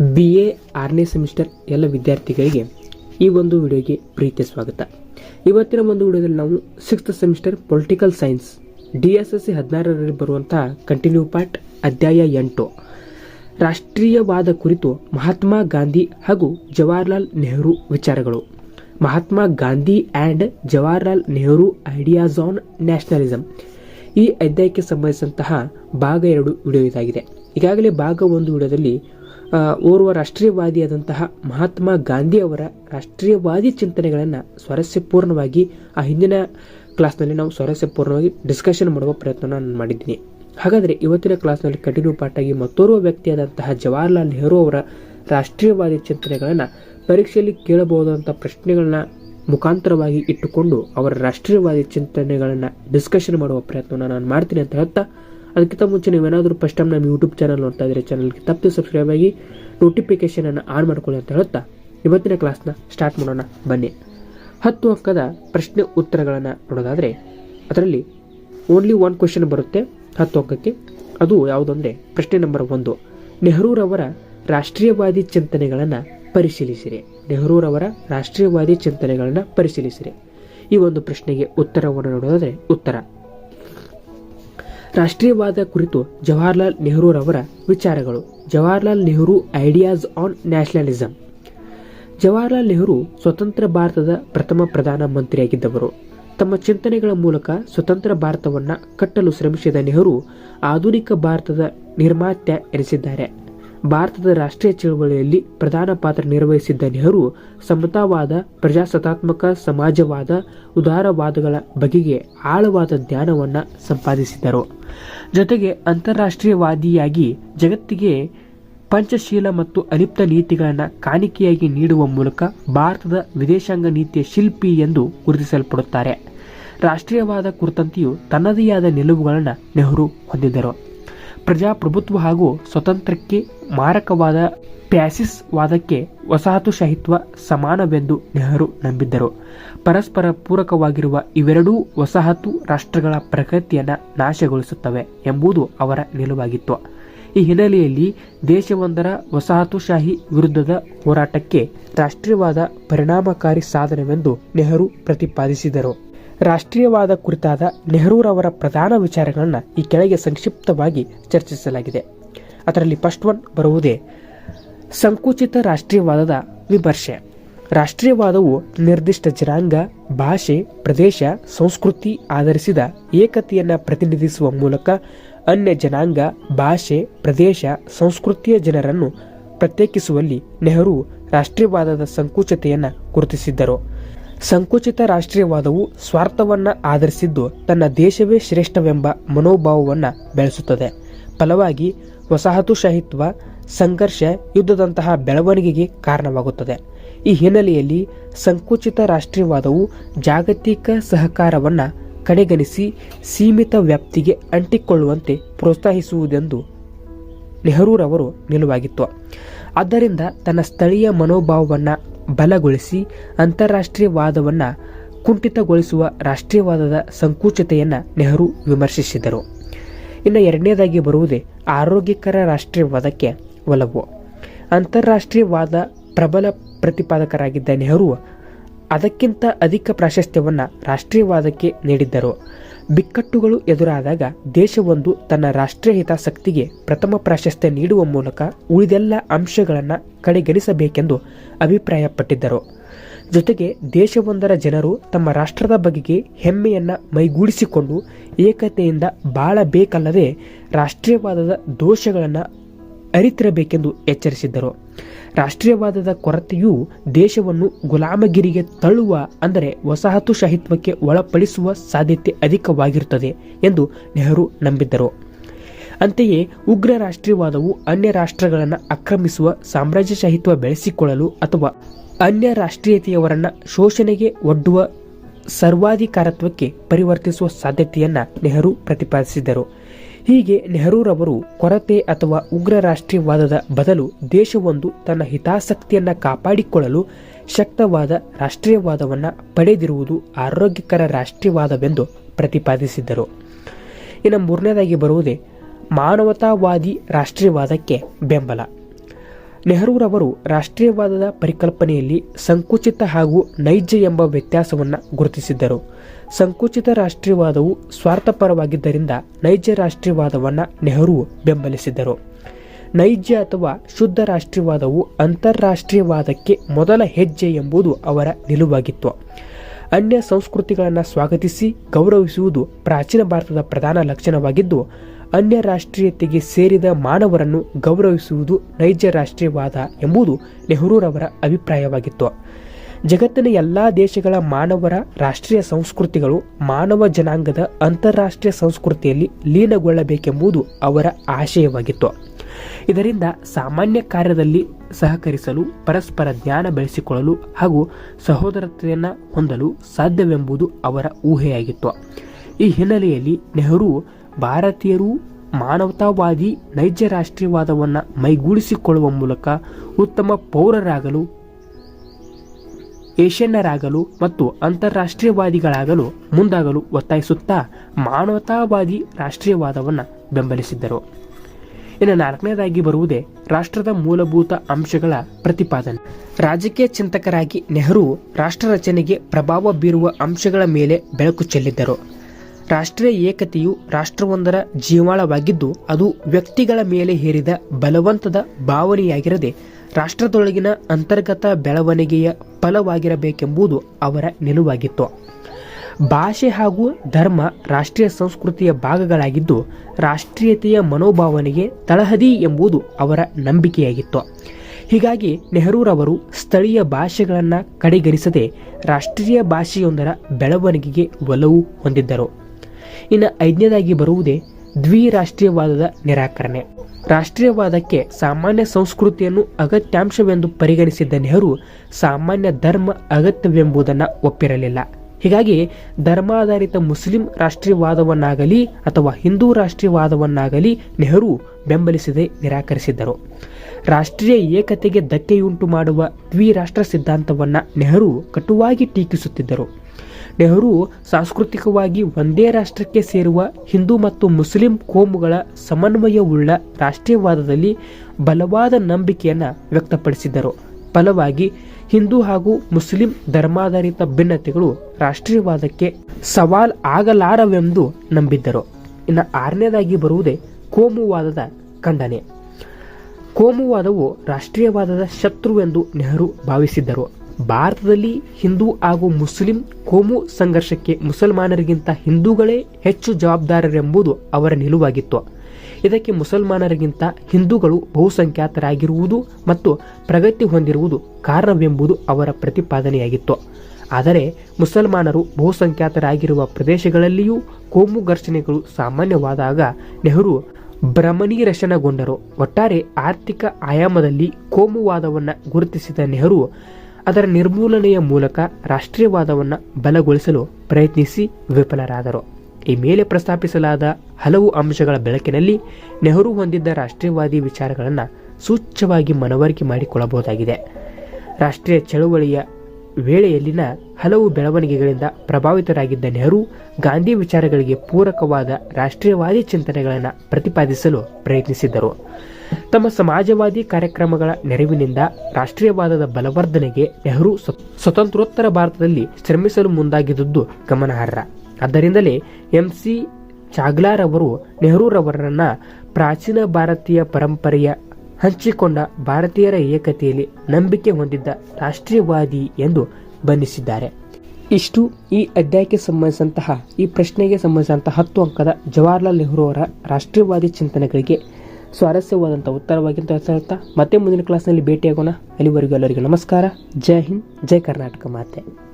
B A ಆರನೇ semester ಎಲ್ಲ ವಿದ್ಯಾರ್ಥಿಗಳಿಗೆ ಈ ಒಂದು ವಿಡಿಯೋಗೆ ಪ್ರೀತಿಯ ಸ್ವಾಗತ. ಇವತ್ತಿನ ಒಂದು ವಿಡಿಯೋದಲ್ಲಿ ನಾವು sixth semester political science D S S C ಹದಿನಾರರಲ್ಲಿ ಬರುವಂತಹ ಕಂಟಿನ್ಯೂ ಪಾರ್ಟ್ ಅಧ್ಯಾಯ ಎಂಟು. ರಾಷ್ಟ್ರೀಯವಾದ ಕುರಿತು ಮಹಾತ್ಮ ಗಾಂಧಿ ಹಾಗೂ ಜವಾಹರ್ಲಾಲ್ ನೆಹರು ವಿಚಾರಗಳು. Mahatma Gandhi and Jawaharlal Nehru ideas on nationalism ಈ ಅಧ್ಯಾಯಕ್ಕೆ ಸಂಬಂಧಿಸಿದಂತಹ ಭಾಗ ಎರಡು ವಿಡಿಯೋ ಇದಾಗಿದೆ. ಈಗಾಗಲೇ ಭಾಗ ಒಂದು ವಿಡಿಯೋದಲ್ಲಿ ಓರ್ವ ರಾಷ್ಟ್ರೀಯವಾದಿಯಾದಂತಹ ಮಹಾತ್ಮ ಗಾಂಧಿ ಅವರ ರಾಷ್ಟ್ರೀಯವಾದಿ ಚಿಂತನೆಗಳನ್ನು ಸ್ವಾರಸ್ಯಪೂರ್ಣವಾಗಿ ಆ ಹಿಂದಿನ ಕ್ಲಾಸ್ನಲ್ಲಿ ನಾವು ಸ್ವಾರಸ್ಯಪೂರ್ಣವಾಗಿ ಡಿಸ್ಕಷನ್ ಮಾಡುವ ಪ್ರಯತ್ನ ನಾನು ಮಾಡಿದ್ದೀನಿ. ಹಾಗಾದರೆ ಇವತ್ತಿನ ಕ್ಲಾಸ್ನಲ್ಲಿ ಕಂಟಿನ್ಯೂ ಪಾಠಾಗಿ ಮತ್ತೋರ್ವ ವ್ಯಕ್ತಿಯಾದಂತಹ ಜವಾಹರ್ಲಾಲ್ ನೆಹರು ಅವರ ರಾಷ್ಟ್ರೀಯವಾದಿ ಚಿಂತನೆಗಳನ್ನು ಪರೀಕ್ಷೆಯಲ್ಲಿ ಕೇಳಬಹುದಾದಂಥ ಪ್ರಶ್ನೆಗಳನ್ನ ಮುಖಾಂತರವಾಗಿ ಇಟ್ಟುಕೊಂಡು ಅವರ ರಾಷ್ಟ್ರೀಯವಾದಿ ಚಿಂತನೆಗಳನ್ನು ಡಿಸ್ಕಷನ್ ಮಾಡುವ ಪ್ರಯತ್ನವನ್ನು ನಾನು ಮಾಡ್ತೀನಿ ಅಂತ ಹೇಳ್ತಾ ಅದಕ್ಕಿಂತ ಮುಂಚೆ ನೀವೇನಾದರೂ ಫಸ್ಟ್ ಟೈಮ್ ನಮ್ಮ ಯೂಟ್ಯೂಬ್ ಚಾನಲ್ ನೋಡ್ತಾ ಇದ್ರೆ ಚಾನಲ್ಗೆ ತಪ್ಪು ಸಬ್ಸ್ಕ್ರೈಬ್ ಆಗಿ ನೋಟಿಫಿಕೇಶನ್ ಅನ್ನು ಆನ್ ಮಾಡ್ಕೊಳ್ಳಿ ಅಂತ ಹೇಳುತ್ತಾ? ಇವತ್ತಿನ ಕ್ಲಾಸ್ನ ಸ್ಟಾರ್ಟ್ ಮಾಡೋಣ, ಬನ್ನಿ. ಹತ್ತು ಅಂಕದ ಪ್ರಶ್ನೆ ಉತ್ತರಗಳನ್ನು ನೋಡೋದಾದರೆ, ಅದರಲ್ಲಿ ಓನ್ಲಿ ಒನ್ ಕ್ವೆಶನ್ ಬರುತ್ತೆ ಹತ್ತು ಅಂಕಕ್ಕೆ. ಅದು ಯಾವುದಂದ್ರೆ, ಪ್ರಶ್ನೆ ನಂಬರ್ ಒಂದು. ನೆಹರೂರವರ ರಾಷ್ಟ್ರೀಯವಾದಿ ಚಿಂತನೆಗಳನ್ನು ಪರಿಶೀಲಿಸಿರಿ. ನೆಹರೂರವರ ರಾಷ್ಟ್ರೀಯವಾದಿ ಚಿಂತನೆಗಳನ್ನು ಪರಿಶೀಲಿಸಿರಿ. ಈ ಒಂದು ಪ್ರಶ್ನೆಗೆ ಉತ್ತರವನ್ನು ನೋಡೋದಾದರೆ ಉತ್ತರ. ರಾಷ್ಟ್ರೀಯವಾದ ಕುರಿತು ಜವಾಹರ್ಲಾಲ್ ನೆಹರೂರವರ ವಿಚಾರಗಳು. Jawaharlal Nehru ideas on nationalism Jawaharlal Nehru ಸ್ವತಂತ್ರ ಭಾರತದ ಪ್ರಥಮ ಪ್ರಧಾನ ಮಂತ್ರಿಯಾಗಿದ್ದವರು. ತಮ್ಮ ಚಿಂತನೆಗಳ ಮೂಲಕ ಸ್ವತಂತ್ರ ಭಾರತವನ್ನ ಕಟ್ಟಲು ಶ್ರಮಿಸಿದ ನೆಹರು ಆಧುನಿಕ ಭಾರತದ ನಿರ್ಮಾತ್ಯ ಎನಿಸಿದ್ದಾರೆ. ಭಾರತದ ರಾಷ್ಟ್ರೀಯ ಚಳವಳಿಯಲ್ಲಿ ಪ್ರಧಾನ ಪಾತ್ರ ನಿರ್ವಹಿಸಿದ್ದ ನೆಹರು ಸಮತಾವಾದ ಪ್ರಜಾಸತ್ತಾತ್ಮಕ, ಸಮಾಜವಾದ, ಉದಾರವಾದಗಳ ಬಗೆಗೆ ಆಳವಾದ ಜ್ಞಾನವನ್ನು ಸಂಪಾದಿಸಿದರು. ಜೊತೆಗೆ ಅಂತಾರಾಷ್ಟ್ರೀಯವಾದಿಯಾಗಿ ಜಗತ್ತಿಗೆ ಪಂಚಶೀಲ ಮತ್ತು ಅಲಿಪ್ತ ನೀತಿಗಳನ್ನು ಕಾಣಿಕೆಯಾಗಿ ನೀಡುವ ಮೂಲಕ ಭಾರತದ ವಿದೇಶಾಂಗ ನೀತಿಯ ಶಿಲ್ಪಿ ಎಂದು ಗುರುತಿಸಲ್ಪಡುತ್ತಾರೆ. ರಾಷ್ಟ್ರೀಯವಾದ ಕುರಿತಂತೆಯೂ ತನ್ನದೇ ಆದ ನಿಲುವುಗಳನ್ನು ನೆಹರು ಹೊಂದಿದ್ದರು. ಪ್ರಜಾಪ್ರಭುತ್ವ ಹಾಗೂ ಸ್ವತಂತ್ರಕ್ಕೆ ಮಾರಕವಾದ ಪ್ಯಾಸಿಸ್ ವಾದಕ್ಕೆ ವಸಾಹತುಶಾಹಿತ್ವ ಸಮಾನವೆಂದು ನೆಹರು ನಂಬಿದ್ದರು. ಪರಸ್ಪರ ಪೂರಕವಾಗಿರುವ ಇವೆರಡೂ ವಸಾಹತು ರಾಷ್ಟ್ರಗಳ ಪ್ರಗತಿಯನ್ನು ನಾಶಗೊಳಿಸುತ್ತವೆ ಎಂಬುದು ಅವರ ನಿಲುವಾಗಿತ್ತು. ಈ ಹಿನ್ನೆಲೆಯಲ್ಲಿ ದೇಶವೊಂದರ ವಸಾಹತುಶಾಹಿ ವಿರುದ್ಧದ ಹೋರಾಟಕ್ಕೆ ರಾಷ್ಟ್ರೀಯವಾದ ಪರಿಣಾಮಕಾರಿ ಸಾಧನವೆಂದು ನೆಹರು ಪ್ರತಿಪಾದಿಸಿದರು. ರಾಷ್ಟ್ರೀಯವಾದ ಕುರಿತಾದ ನೆಹರೂರವರ ಪ್ರಧಾನ ವಿಚಾರಗಳನ್ನು ಈ ಕೆಳಗೆ ಸಂಕ್ಷಿಪ್ತವಾಗಿ ಚರ್ಚಿಸಲಾಗಿದೆ. ಅದರಲ್ಲಿ ಫಸ್ಟ್ ಒನ್ ಬರುವುದೇ, ಸಂಕುಚಿತ ರಾಷ್ಟ್ರೀಯವಾದದ ವಿಮರ್ಶೆ. ರಾಷ್ಟ್ರೀಯವಾದವು ನಿರ್ದಿಷ್ಟ ಜನಾಂಗ, ಭಾಷೆ, ಪ್ರದೇಶ, ಸಂಸ್ಕೃತಿ ಆಧರಿಸಿದ ಏಕತೆಯನ್ನು ಪ್ರತಿನಿಧಿಸುವ ಮೂಲಕ ಅನ್ಯ ಜನಾಂಗ, ಭಾಷೆ, ಪ್ರದೇಶ, ಸಂಸ್ಕೃತಿಯ ಜನರನ್ನು ಪ್ರತ್ಯೇಕಿಸುವಲ್ಲಿ ನೆಹರು ರಾಷ್ಟ್ರೀಯವಾದದ ಸಂಕುಚತೆಯನ್ನು ಗುರುತಿಸಿದ್ದರು. ಸಂಕುಚಿತ ರಾಷ್ಟ್ರೀಯವಾದವು ಸ್ವಾರ್ಥವನ್ನ ಆಧರಿಸಿದ್ದು ತನ್ನ ದೇಶವೇ ಶ್ರೇಷ್ಠವೆಂಬ ಮನೋಭಾವವನ್ನು ಬೆಳೆಸುತ್ತದೆ. ಫಲವಾಗಿ ವಸಾಹತುಶಾಹಿತ್ವ, ಸಂಘರ್ಷ, ಯುದ್ಧದಂತಹ ಬೆಳವಣಿಗೆಗೆ ಕಾರಣವಾಗುತ್ತದೆ. ಈ ಹಿನ್ನೆಲೆಯಲ್ಲಿ ಸಂಕುಚಿತ ರಾಷ್ಟ್ರೀಯವಾದವು ಜಾಗತಿಕ ಸಹಕಾರವನ್ನ ಕಡೆಗಣಿಸಿ ಸೀಮಿತ ವ್ಯಾಪ್ತಿಗೆ ಅಂಟಿಕೊಳ್ಳುವಂತೆ ಪ್ರೋತ್ಸಾಹಿಸುವುದೆಂದು ನೆಹರೂರವರು ನಿಲುವಾಗಿತ್ತು. ಆದ್ದರಿಂದ ತನ್ನ ಸ್ಥಳೀಯ ಮನೋಭಾವವನ್ನು ಬಲಗೊಳಿಸಿ ಅಂತಾರಾಷ್ಟ್ರೀಯವಾದವನ್ನು ಕುಂಠಿತಗೊಳಿಸುವ ರಾಷ್ಟ್ರೀಯವಾದದ ಸಂಕುಚಿತೆಯನ್ನು ನೆಹರು ವಿಮರ್ಶಿಸಿದರು. ಇನ್ನು ಎರಡನೇದಾಗಿ ಬರುವುದೇ ಆರೋಗ್ಯಕರ ರಾಷ್ಟ್ರೀಯವಾದಕ್ಕೆ ಒಲವು. ಅಂತಾರಾಷ್ಟ್ರೀಯವಾದ ಪ್ರಬಲ ಪ್ರತಿಪಾದಕರಾಗಿದ್ದ ನೆಹರು ಅದಕ್ಕಿಂತ ಅಧಿಕ ಪ್ರಾಶಸ್ತ್ಯವನ್ನು ರಾಷ್ಟ್ರೀಯವಾದಕ್ಕೆ ನೀಡಿದ್ದರು. ಬಿಕ್ಕಟ್ಟುಗಳು ಎದುರಾದಾಗ ದೇಶವೊಂದು ತನ್ನ ರಾಷ್ಟ್ರೀಯ ಹಿತಾಸಕ್ತಿಗೆ ಪ್ರಥಮ ಪ್ರಾಶಸ್ತ್ಯ ನೀಡುವ ಮೂಲಕ ಉಳಿದೆಲ್ಲ ಅಂಶಗಳನ್ನು ಕಡೆಗಣಿಸಬೇಕೆಂದು ಅಭಿಪ್ರಾಯಪಟ್ಟಿದ್ದರು. ಜೊತೆಗೆ ದೇಶವೊಂದರ ಜನರು ತಮ್ಮ ರಾಷ್ಟ್ರದ ಬಗೆಗೆ ಹೆಮ್ಮೆಯನ್ನ ಮೈಗೂಡಿಸಿಕೊಂಡು ಏಕತೆಯಿಂದ ಬಾಳಬೇಕಲ್ಲದೆ ರಾಷ್ಟ್ರೀಯವಾದದ ದೋಷಗಳನ್ನು ಅರಿತಿರಬೇಕೆಂದು ಎಚ್ಚರಿಸಿದ್ದರು. ರಾಷ್ಟ್ರೀಯವಾದದ ಕೊರತೆಯು ದೇಶವನ್ನು ಗುಲಾಮಗಿರಿಗೆ ತಳ್ಳುವ, ಅಂದರೆ ವಸಾಹತುಶಾಹಿತ್ವಕ್ಕೆ ಒಳಪಡಿಸುವ ಸಾಧ್ಯತೆ ಅಧಿಕವಾಗಿರುತ್ತದೆ ಎಂದು ನೆಹರು ನಂಬಿದ್ದರು. ಅಂತೆಯೇ, ಉಗ್ರ ರಾಷ್ಟ್ರೀಯವಾದವು ಅನ್ಯ ರಾಷ್ಟ್ರಗಳನ್ನು ಆಕ್ರಮಿಸುವ ಸಾಮ್ರಾಜ್ಯಶಾಹಿತ್ವ ಬೆಳೆಸಿಕೊಳ್ಳಲು ಅಥವಾ ಅನ್ಯ ರಾಷ್ಟ್ರೀಯತೆಯವರನ್ನು ಶೋಷಣೆಗೆ ಒಡ್ಡುವ ಸರ್ವಾಧಿಕಾರತ್ವಕ್ಕೆ ಪರಿವರ್ತಿಸುವ ಸಾಧ್ಯತೆಯನ್ನು ನೆಹರು ಪ್ರತಿಪಾದಿಸಿದ್ದರು. ಹೀಗೆ ನೆಹರೂರವರು ಕೊರತೆ ಅಥವಾ ಉಗ್ರ ರಾಷ್ಟ್ರೀಯವಾದದ ಬದಲು ದೇಶವೊಂದು ತನ್ನ ಹಿತಾಸಕ್ತಿಯನ್ನ ಕಾಪಾಡಿಕೊಳ್ಳಲು ಶಕ್ತವಾದ ರಾಷ್ಟ್ರೀಯವಾದವನ್ನು ಪಡೆದಿರುವುದು ಆರೋಗ್ಯಕರ ರಾಷ್ಟ್ರೀಯವಾದವೆಂದು ಪ್ರತಿಪಾದಿಸಿದ್ದರು. ಇನ್ನು ಮೂರನೇದಾಗಿ ಬರುವುದೇ ಮಾನವತಾವಾದಿ ರಾಷ್ಟ್ರೀಯವಾದಕ್ಕೆ ಬೆಂಬಲ. ನೆಹರೂರವರು ರಾಷ್ಟ್ರೀಯವಾದದ ಪರಿಕಲ್ಪನೆಯಲ್ಲಿ ಸಂಕುಚಿತ ಹಾಗೂ ನೈಜ ಎಂಬ ವ್ಯತ್ಯಾಸವನ್ನು ಗುರುತಿಸಿದ್ದರು. ಸಂಕುಚಿತ ರಾಷ್ಟ್ರೀಯವಾದವು ಸ್ವಾರ್ಥಪರವಾಗಿದ್ದರಿಂದ ನೈಜ ರಾಷ್ಟ್ರೀಯವಾದವನ್ನು ನೆಹರು ಬೆಂಬಲಿಸಿದ್ದರು. ನೈಜ ಅಥವಾ ಶುದ್ಧ ರಾಷ್ಟ್ರೀಯವಾದವು ಅಂತಾರಾಷ್ಟ್ರೀಯವಾದಕ್ಕೆ ಮೊದಲ ಹೆಜ್ಜೆ ಎಂಬುದು ಅವರ ನಿಲುವಾಗಿತ್ತು. ಅನ್ಯ ಸಂಸ್ಕೃತಿಗಳನ್ನು ಸ್ವಾಗತಿಸಿ ಗೌರವಿಸುವುದು ಪ್ರಾಚೀನ ಭಾರತದ ಪ್ರಧಾನ ಲಕ್ಷಣವಾಗಿದ್ದು, ಅನ್ಯ ರಾಷ್ಟ್ರೀಯತೆಗೆ ಸೇರಿದ ಮಾನವರನ್ನು ಗೌರವಿಸುವುದು ನೈಜ ರಾಷ್ಟ್ರೀಯವಾದ ಎಂಬುದು ನೆಹರೂರವರ ಅಭಿಪ್ರಾಯವಾಗಿತ್ತು. ಜಗತ್ತಿನ ಎಲ್ಲ ದೇಶಗಳ ಮಾನವರ ರಾಷ್ಟ್ರೀಯ ಸಂಸ್ಕೃತಿಗಳು ಮಾನವ ಜನಾಂಗದ ಅಂತಾರಾಷ್ಟ್ರೀಯ ಸಂಸ್ಕೃತಿಯಲ್ಲಿ ಲೀನಗೊಳ್ಳಬೇಕೆಂಬುದು ಅವರ ಆಶಯವಾಗಿತ್ತು. ಇದರಿಂದ ಸಾಮಾನ್ಯ ಕಾರ್ಯದಲ್ಲಿ ಸಹಕರಿಸಲು, ಪರಸ್ಪರ ಜ್ಞಾನ ಬೆಳೆಸಿಕೊಳ್ಳಲು ಹಾಗೂ ಸಹೋದರತೆಯನ್ನು ಹೊಂದಲು ಸಾಧ್ಯವೆಂಬುದು ಅವರ ಊಹೆಯಾಗಿತ್ತು. ಈ ಹಿನ್ನೆಲೆಯಲ್ಲಿ ನೆಹರು ಭಾರತೀಯರು ಮಾನವತಾವಾದಿ, ನೈಜ ರಾಷ್ಟ್ರೀಯವಾದವನ್ನು ಮೈಗೂಡಿಸಿಕೊಳ್ಳುವ ಮೂಲಕ ಉತ್ತಮ ಪೌರರಾಗಲು ಏಷ್ಯನ್ನರಾಗಲು ಮತ್ತು ಅಂತಾರಾಷ್ಟ್ರೀಯವಾದಿಗಳಾಗಲು ಮುಂದಾಗಲು ಒತ್ತಾಯಿಸುತ್ತಾ ಮಾನವತಾವಾದಿ ರಾಷ್ಟ್ರೀಯವಾದವನ್ನು ಬೆಂಬಲಿಸಿದ್ದರು. ಇನ್ನು ನಾಲ್ಕನೇದಾಗಿ ಬರುವುದೇ ರಾಷ್ಟ್ರದ ಮೂಲಭೂತ ಅಂಶಗಳ ಪ್ರತಿಪಾದನೆ. ರಾಜಕೀಯ ಚಿಂತಕರಾಗಿ ನೆಹರು ರಾಷ್ಟ್ರ ರಚನೆಗೆ ಪ್ರಭಾವ ಬೀರುವ ಅಂಶಗಳ ಮೇಲೆ ಬೆಳಕು ಚೆಲ್ಲಿದ್ದರು. ರಾಷ್ಟ್ರೀಯ ಏಕತೆಯು ರಾಷ್ಟ್ರವೊಂದರ ಜೀವಾಳವಾಗಿದ್ದು ಅದು ವ್ಯಕ್ತಿಗಳ ಮೇಲೆ ಹೇರಿದ ಬಲವಂತದ ಭಾವನೆಯಾಗಿರದೆ ರಾಷ್ಟ್ರದೊಳಗಿನ ಅಂತರ್ಗತ ಬೆಳವಣಿಗೆಯ ಫಲವಾಗಿರಬೇಕೆಂಬುದು ಅವರ ನಿಲುವಾಗಿತ್ತು. ಭಾಷೆ ಹಾಗೂ ಧರ್ಮ ರಾಷ್ಟ್ರೀಯ ಸಂಸ್ಕೃತಿಯ ಭಾಗಗಳಾಗಿದ್ದು, ರಾಷ್ಟ್ರೀಯತೆಯ ಮನೋಭಾವನೆಗೆ ತಳಹದಿ ಎಂಬುದು ಅವರ ನಂಬಿಕೆಯಾಗಿತ್ತು. ಹೀಗಾಗಿ ನೆಹರೂರವರು ಸ್ಥಳೀಯ ಭಾಷೆಗಳನ್ನು ಕಡೆಗಣಿಸದೆ ರಾಷ್ಟ್ರೀಯ ಭಾಷೆಯೊಂದರ ಬೆಳವಣಿಗೆಗೆ ಒಲವು ಹೊಂದಿದ್ದರು. ಇನ್ನು ಐದನೇದಾಗಿ ಬರುವುದೇ ದ್ವಿರಾಷ್ಟ್ರೀಯವಾದದ ನಿರಾಕರಣೆ. ರಾಷ್ಟ್ರೀಯವಾದಕ್ಕೆ ಸಾಮಾನ್ಯ ಸಂಸ್ಕೃತಿಯನ್ನು ಅಗತ್ಯಾಂಶವೆಂದು ಪರಿಗಣಿಸಿದ್ದ ನೆಹರು ಸಾಮಾನ್ಯ ಧರ್ಮ ಅಗತ್ಯವೆಂಬುದನ್ನು ಒಪ್ಪಿರಲಿಲ್ಲ. ಹೀಗಾಗಿ ಧರ್ಮಾಧಾರಿತ ಮುಸ್ಲಿಂ ರಾಷ್ಟ್ರೀಯವಾದವನ್ನಾಗಲಿ ಅಥವಾ ಹಿಂದೂ ರಾಷ್ಟ್ರೀಯವಾದವನ್ನಾಗಲಿ ನೆಹರು ಬೆಂಬಲಿಸದೆ ನಿರಾಕರಿಸಿದ್ದರು. ರಾಷ್ಟ್ರೀಯ ಏಕತೆಗೆ ಧಕ್ಕೆಯುಂಟು ಮಾಡುವ ದ್ವಿರಾಷ್ಟ್ರ ಸಿದ್ಧಾಂತವನ್ನು ನೆಹರು ಕಟುವಾಗಿ ಟೀಕಿಸುತ್ತಿದ್ದರು. ನೆಹರು ಸಾಂಸ್ಕೃತಿಕವಾಗಿ ಒಂದೇ ರಾಷ್ಟ್ರಕ್ಕೆ ಸೇರುವ ಹಿಂದೂ ಮತ್ತು ಮುಸ್ಲಿಂ ಕೋಮುಗಳ ಸಮನ್ವಯವುಳ್ಳ ರಾಷ್ಟ್ರೀಯವಾದದಲ್ಲಿ ಬಲವಾದ ನಂಬಿಕೆಯನ್ನು ವ್ಯಕ್ತಪಡಿಸಿದ್ದರು. ಫಲವಾಗಿ, ಹಿಂದೂ ಹಾಗೂ ಮುಸ್ಲಿಂ ಧರ್ಮಾಧಾರಿತ ಭಿನ್ನತೆಗಳು ರಾಷ್ಟ್ರೀಯವಾದಕ್ಕೆ ಸವಾಲ್ ಆಗಲಾರವೆಂದು ನಂಬಿದ್ದರು. ಇನ್ನು ಆರನೇದಾಗಿ ಬರುವುದೇ ಕೋಮುವಾದದ ಖಂಡನೆ. ಕೋಮುವಾದವು ರಾಷ್ಟ್ರೀಯವಾದದ ಶತ್ರುವೆಂದು ನೆಹರು ಭಾವಿಸಿದ್ದರು. ಭಾರತದಲ್ಲಿ ಹಿಂದೂ ಹಾಗೂ ಮುಸ್ಲಿಂ ಕೋಮು ಸಂಘರ್ಷಕ್ಕೆ ಮುಸಲ್ಮಾನರಿಗಿಂತ ಹಿಂದೂಗಳೇ ಹೆಚ್ಚು ಜವಾಬ್ದಾರರೆಂಬುದು ಅವರ ನಿಲುವಾಗಿತ್ತು. ಇದಕ್ಕೆ ಮುಸಲ್ಮಾನರಿಗಿಂತ ಹಿಂದೂಗಳು ಬಹುಸಂಖ್ಯಾತರಾಗಿರುವುದು ಮತ್ತು ಪ್ರಗತಿ ಹೊಂದಿರುವುದು ಕಾರಣವೆಂಬುದು ಅವರ ಪ್ರತಿಪಾದನೆಯಾಗಿತ್ತು. ಆದರೆ ಮುಸಲ್ಮಾನರು ಬಹುಸಂಖ್ಯಾತರಾಗಿರುವ ಪ್ರದೇಶಗಳಲ್ಲಿಯೂ ಕೋಮು ಘರ್ಷಣೆಗಳು ಸಾಮಾನ್ಯವಾದಾಗ ನೆಹರು ಭ್ರಮಣೀರಶನಗೊಂಡರು ಒಟ್ಟಾರೆ ಆರ್ಥಿಕ ಆಯಾಮದಲ್ಲಿ ಕೋಮುವಾದವನ್ನು ಗುರುತಿಸಿದ ನೆಹರು ಅದರ ನಿರ್ಮೂಲನೆಯ ಮೂಲಕ ರಾಷ್ಟ್ರೀಯವಾದವನ್ನು ಬಲಗೊಳಿಸಲು ಪ್ರಯತ್ನಿಸಿ ವಿಫಲರಾದರು. ಈ ಮೇಲೆ ಪ್ರಸ್ತಾಪಿಸಲಾದ ಹಲವು ಅಂಶಗಳ ಬೆಳಕಿನಲ್ಲಿ ನೆಹರು ಹೊಂದಿದ್ದ ರಾಷ್ಟ್ರೀಯವಾದಿ ವಿಚಾರಗಳನ್ನು ಸೂಚ್ಯವಾಗಿ ಮನವರಿಕೆ ಮಾಡಿಕೊಳ್ಳಬಹುದಾಗಿದೆ. ರಾಷ್ಟ್ರೀಯ ಚಳುವಳಿಯ ವೇಳೆಯಲ್ಲಿನ ಹಲವು ಬೆಳವಣಿಗೆಗಳಿಂದ ಪ್ರಭಾವಿತರಾಗಿದ್ದ ನೆಹರು ಗಾಂಧಿ ವಿಚಾರಗಳಿಗೆ ಪೂರಕವಾದ ರಾಷ್ಟ್ರೀಯವಾದಿ ಚಿಂತನೆಗಳನ್ನು ಪ್ರತಿಪಾದಿಸಲು ಪ್ರಯತ್ನಿಸಿದ್ದರು. ತಮ್ಮ ಸಮಾಜವಾದಿ ಕಾರ್ಯಕ್ರಮಗಳ ನೆರವಿನಿಂದ ರಾಷ್ಟ್ರೀಯವಾದದ ಬಲವರ್ಧನೆಗೆ ನೆಹರು ಸ್ವತಂತ್ರೋತ್ತರ ಭಾರತದಲ್ಲಿ ಶ್ರಮಿಸಲು ಮುಂದಾಗಿದ್ದುದು ಗಮನಾರ್ಹ. ಆದ್ದರಿಂದಲೇ ಎಂಸಿ ಚಾಗ್ಲಾರ್ ಅವರು ನೆಹರೂರವರನ್ನ ಪ್ರಾಚೀನ ಭಾರತೀಯ ಪರಂಪರೆಯ ಹಂಚಿಕೊಂಡ ಭಾರತೀಯರ ಏಕತೆಯಲ್ಲಿ ನಂಬಿಕೆ ಹೊಂದಿದ್ದ ರಾಷ್ಟ್ರೀಯವಾದಿ ಎಂದು ಬಣ್ಣಿಸಿದ್ದಾರೆ. ಇಷ್ಟು ಈ ಅಧ್ಯಾಯಕ್ಕೆ ಸಂಬಂಧಿಸಿದಂತಹ, ಈ ಪ್ರಶ್ನೆಗೆ ಸಂಬಂಧಿಸಿದಂತಹ ಹತ್ತು ಅಂಕದ ಜವಾಹರ್ಲಾಲ್ ನೆಹರು ಅವರ ರಾಷ್ಟ್ರೀಯವಾದಿ ಚಿಂತನೆಗಳಿಗೆ ಸ್ವಾರಸ್ಯವಾದಂಥ ಉತ್ತರವಾಗಿ ಅಂತ. ಹೇಳ್ತಾ ಮತ್ತೆ ಮುಂದಿನ ಕ್ಲಾಸ್ನಲ್ಲಿ ಭೇಟಿಯಾಗೋಣ. ಅಲ್ಲಿವರೆಗೂ ಎಲ್ಲರಿಗೂ ನಮಸ್ಕಾರ. ಜೈ ಹಿಂದ್, ಜೈ ಕರ್ನಾಟಕ ಮಾತೆ.